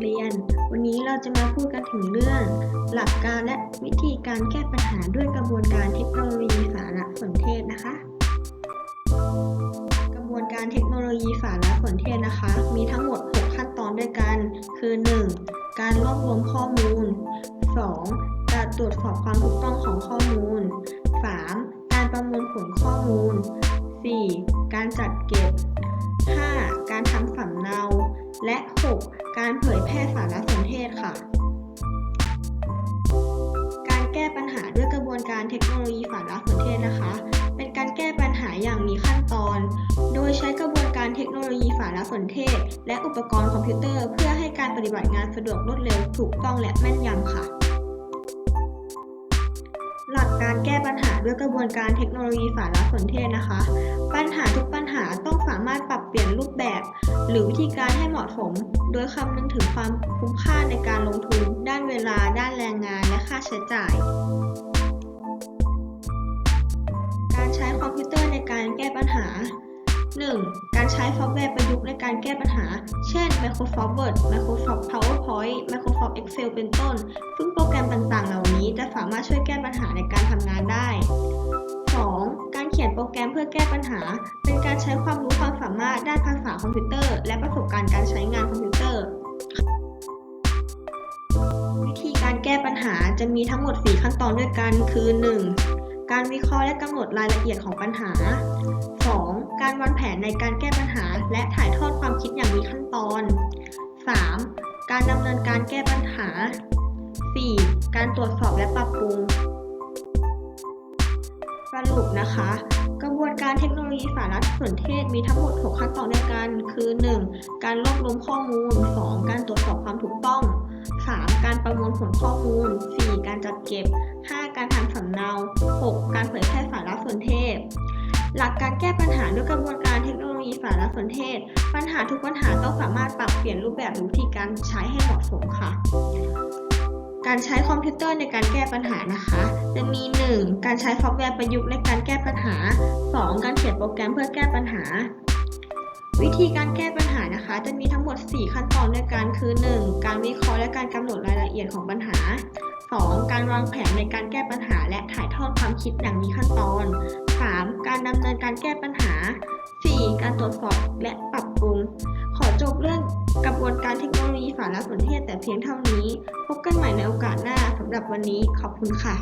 เรียน วันนี้เราจะมาพูดกันถึงเรื่อง หลักการและวิธีการแก้ปัญหาด้วยกระบวนการเทคโนโลยีสารสนเทศนะคะ กระบวนการเทคโนโลยีสารสนเทศนะคะ มีทั้งหมด 6 ขั้นตอนด้วยกัน คือ 1. การรวบรวมข้อมูล 2. การตรวจสอบความถูกต้องของข้อมูล 3. การประมวลผลข้อมูล 4. การจัดเก็บ 5. การทำสำเนา และ 6. การเผยแพร่สารสนเทศค่ะ การแก้ปัญหาด้วยกระบวนการเทคโนโลยีสารสนเทศนะคะ เป็นการแก้ปัญหาอย่างมีขั้นตอน โดยใช้กระบวนการเทคโนโลยีสารสนเทศ และอุปกรณ์คอมพิวเตอร์ เพื่อให้การปฏิบัติงานสะดวกรวดเร็วถูกต้องและแม่นยำค่ะ กการแก้ปัญหาด้วยกระบวนการเทคโนโลยีสารสนเทศนะคะ ปัญหาทุกปัญหาต้องสามารถปรับเปลี่ยนรูปแบบ หรือวิธีการให้เหมาะสม โดยคำนึงถึงความคุ้มค่าในการลงทุน ด้านเวลา ด้านแรงงาน และค่าใช้จ่าย การใช้คอมพิวเตอร์ในการแก้ปัญหา 1. การใช้ซอฟต์แวร์ประยุกต์ในการแก้ปัญหา เช่น Microsoft Word Microsoft PowerPoint Microsoft Excel เป็นต้น ซึ่งโปรแกรมต่างๆ เหล่านี้จะสามารถช่วยแก้ปัญหาในการทำงานได้ 2. การเขียนโปรแกรมเพื่อแก้ปัญหา เป็นการใช้ความรู้ความสามารถด้านภาษาคอมพิวเตอร์ และประสบการณ์การใช้งานคอมพิวเตอร์ วิธีการแก้ปัญหาจะมีทั้งหมด 4 ขั้นตอนด้วยกันคือ 1. การวิเคราะห์และกำหนดรายละเอียดของปัญหา 2. การวางแผนในการแก้ปัญหา และถ่ายทอดความคิดอย่างมีขั้นตอน 3. การดำเนินการแก้ปัญหา 4. การตรวจสอบและปรับปรุง สรุปนะคะ กระบวนการเทคโนโลยีสารสนเทศมีทั้งหมด 6 ขั้นตอนด้วยกัน คือ 1. การรวบรวมข้อมูล 2. การตรวจสอบความถูกต้อง 3. การประมวลผลข้อมูล 4. การจัดเก็บ 5. การทำสำเนา 6. การเผยแพร่สารสนเทศ หลักการแก้ปัญหาด้วยกระบวนการเทคโนโลยีสารสนเทศ ปัญหาทุกปัญหาต้องสามารถปรับเปลี่ยนรูปแบบหรือวิธีการใช้ให้เหมาะสมค่ะ การใช้คอมพิวเตอร์ในการแก้ปัญหานะคะ จะมี 1. การใช้ซอฟต์แวร์ประยุกต์ในการแก้ปัญหา 2. การเขียนโปรแกรมเพื่อแก้ปัญหา วิธีการแก้ปัญหานะคะ จะมีทั้งหมด 4 ขั้นตอนด้วยกันคือ 1. การวิเคราะห์และการกำหนดรายละเอียดของปัญหา 2. การวางแผนในการแก้ปัญหา และถ่ายทอดความคิดอย่างมีขั้นตอน 3. การดำเนินการแก้ปัญหา 4. การตรวจสอบและปรับปรุง ขอจบเรื่อง กระบวนการเทคโนโลยีสารสนเทศแต่เพียงเท่านี้ พบกันใหม่ในโอกาสหน้าสำหรับวันนี้ขอบคุณค่ะ